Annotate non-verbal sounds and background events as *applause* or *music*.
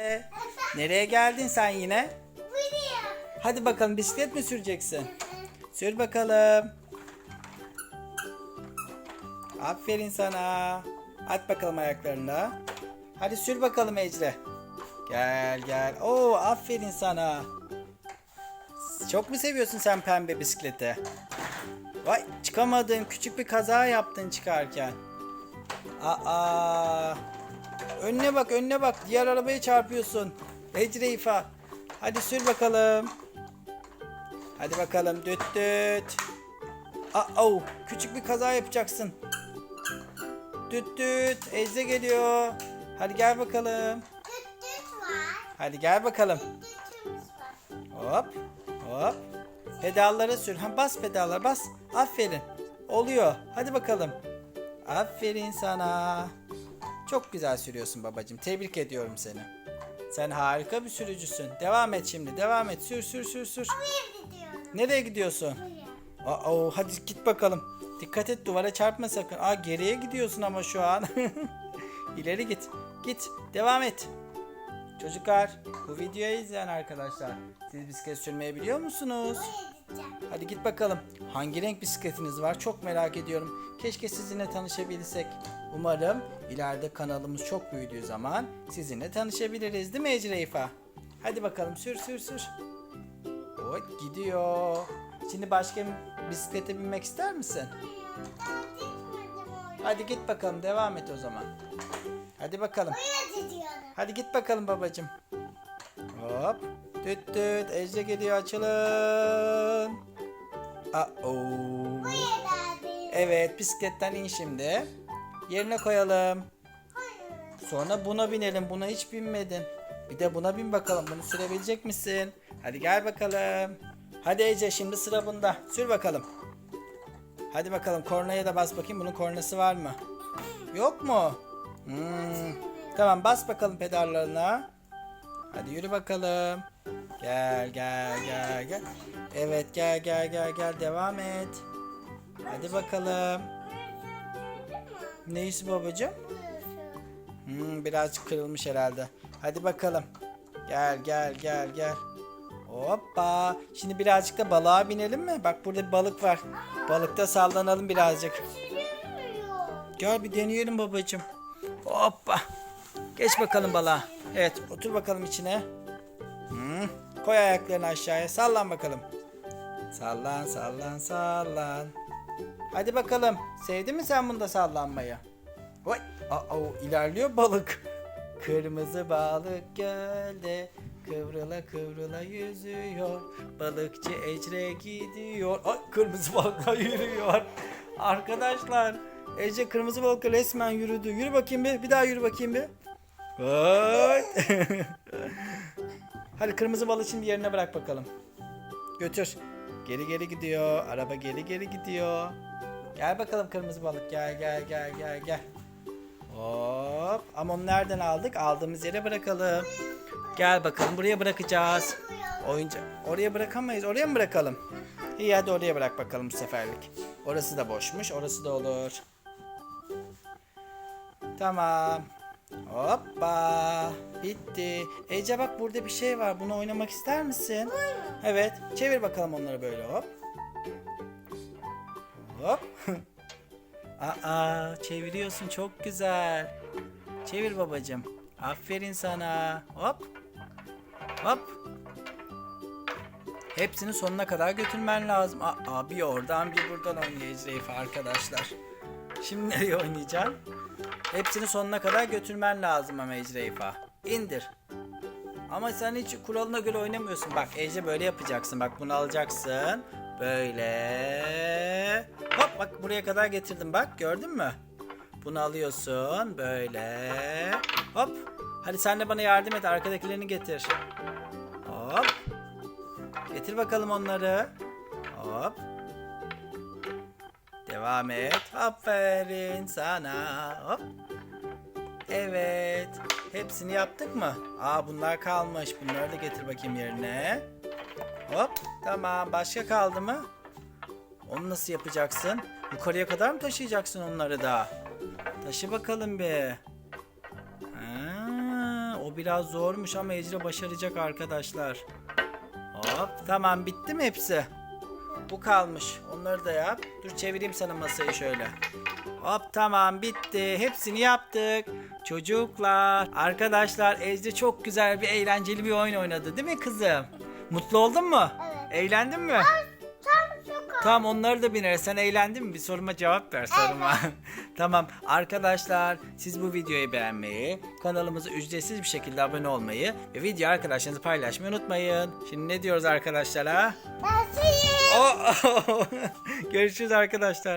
Ee, Nereye geldin sen yine? Buraya. Hadi bakalım bisiklet mi süreceksin? Sür bakalım. Aferin sana. At bakalım ayaklarını. Hadi sür bakalım Ecre. Gel gel. Oo aferin sana. Çok mu seviyorsun sen pembe bisikleti? Vay çıkamadın. Küçük bir kaza yaptın çıkarken. Aa. Önüne bak önüne bak. Diğer arabaya çarpıyorsun. Ecre İfa. Hadi sür bakalım. Hadi bakalım düt düt. Aa, küçük bir kaza yapacaksın. Düt düt. Ecre geliyor. Hadi gel bakalım. Düt düt var. Hadi gel bakalım. Var. Hop hop. Pedallara sür. Ha, bas pedallara bas. Aferin. Oluyor. Hadi bakalım. Aferin sana. Çok güzel sürüyorsun babacığım. Tebrik ediyorum seni. Sen harika bir sürücüsün. Devam et şimdi. Devam et. Sür sür sür sür. Buraya gidiyorum. Nereye gidiyorsun? Buraya. Aa, hadi git bakalım. Dikkat et duvara çarpma sakın. Aa geriye gidiyorsun ama şu an. *laughs* İleri git. Git. Devam et. Çocuklar bu videoyu izleyen arkadaşlar. Siz bisiklet sürmeyi biliyor musunuz? Buraya gideceğim. Hadi git bakalım. Hangi renk bisikletiniz var? Çok merak ediyorum. Keşke sizinle tanışabilsek. Umarım ileride kanalımız çok büyüdüğü zaman sizinle tanışabiliriz değil mi Ecre İfa? Hadi bakalım sür sür sür. Oy gidiyor. Şimdi başka bir bisiklete binmek ister misin? Hadi git bakalım devam et o zaman. Hadi bakalım. Hadi git bakalım babacım. Hop. Düt düt. Ece geliyor açılın. Aa. Evet bisikletten in şimdi. Yerine koyalım. Sonra buna binelim. Buna hiç binmedin. Bir de buna bin bakalım. Bunu sürebilecek misin? Hadi gel bakalım. Hadi Ece şimdi sıra bunda. Sür bakalım. Hadi bakalım kornaya da bas bakayım. Bunun kornası var mı? Yok mu? Hmm. Tamam bas bakalım pedallarına. Hadi yürü bakalım. Gel gel gel gel. Evet gel gel gel gel devam et. Hadi bakalım. Neyisi babacığım? Hmm, birazcık kırılmış herhalde. Hadi bakalım. Gel gel gel gel. Hoppa. Şimdi birazcık da balığa binelim mi? Bak burada bir balık var. Balıkta sallanalım birazcık. Gel bir deneyelim babacığım. Hoppa. Geç bakalım balığa. Evet otur bakalım içine. Hmm. Koy ayaklarını aşağıya. Sallan bakalım. Sallan sallan sallan. Hadi bakalım. Sevdin mi sen bunda sallanmayı? Oy. Aa, ilerliyor balık. Kırmızı balık gölde kıvrıla kıvrıla yüzüyor. Balıkçı Ecre gidiyor. Ay kırmızı balıkla *laughs* yürüyor. Arkadaşlar Ece kırmızı balıkla resmen yürüdü. Yürü bakayım bir. Bir daha yürü bakayım bir. Oy. *laughs* Hadi kırmızı balığı şimdi yerine bırak bakalım. Götür. Geri geri gidiyor. Araba geri geri gidiyor. Gel bakalım kırmızı balık. Gel gel gel gel gel. Hop. Ama onu nereden aldık? Aldığımız yere bırakalım. Gel bakalım buraya bırakacağız. Oyuncak. Oraya bırakamayız. Oraya mı bırakalım? İyi hadi oraya bırak bakalım bu seferlik. Orası da boşmuş. Orası da olur. Tamam. Hoppa. Bitti. Ece bak burada bir şey var. Bunu oynamak ister misin? Evet. Çevir bakalım onları böyle hop. Hop. *laughs* Aa çeviriyorsun çok güzel. Çevir babacığım. Aferin sana. Hop. Hop. Hepsini sonuna kadar götürmen lazım. Aa, bir oradan bir buradan oynayacağız arkadaşlar. Şimdi nereye oynayacaksın? Hepsini sonuna kadar götürmen lazım ama Ecreifa. İndir. Ama sen hiç kuralına göre oynamıyorsun. Bak Ece böyle yapacaksın. Bak bunu alacaksın. Böyle. Hop bak buraya kadar getirdim bak gördün mü? Bunu alıyorsun böyle. Hop. Hadi sen de bana yardım et arkadakilerini getir. Hop. Getir bakalım onları. Hop. Devam et. Aferin sana. Hop. Evet. Hepsini yaptık mı? Aa bunlar kalmış. Bunları da getir bakayım yerine. Hop. Tamam. Başka kaldı mı? Onu nasıl yapacaksın? Yukarıya kadar mı taşıyacaksın onları da? Taşı bakalım bir. Ha, o biraz zormuş ama Ecre başaracak arkadaşlar. Hop tamam bitti mi hepsi? Bu kalmış. Onları da yap. Dur çevireyim sana masayı şöyle. Hop tamam bitti. Hepsini yaptık. Çocuklar, arkadaşlar Ecre çok güzel bir eğlenceli bir oyun oynadı değil mi kızım? Mutlu oldun mu? Evet. Eğlendin mi? Az. Tamam onları da biner. Sen eğlendin mi? Bir soruma cevap ver soruma. *laughs* tamam arkadaşlar siz bu videoyu beğenmeyi, kanalımıza ücretsiz bir şekilde abone olmayı ve video arkadaşlarınızı paylaşmayı unutmayın. Şimdi ne diyoruz arkadaşlara? Oh, *laughs* Görüşürüz arkadaşlar.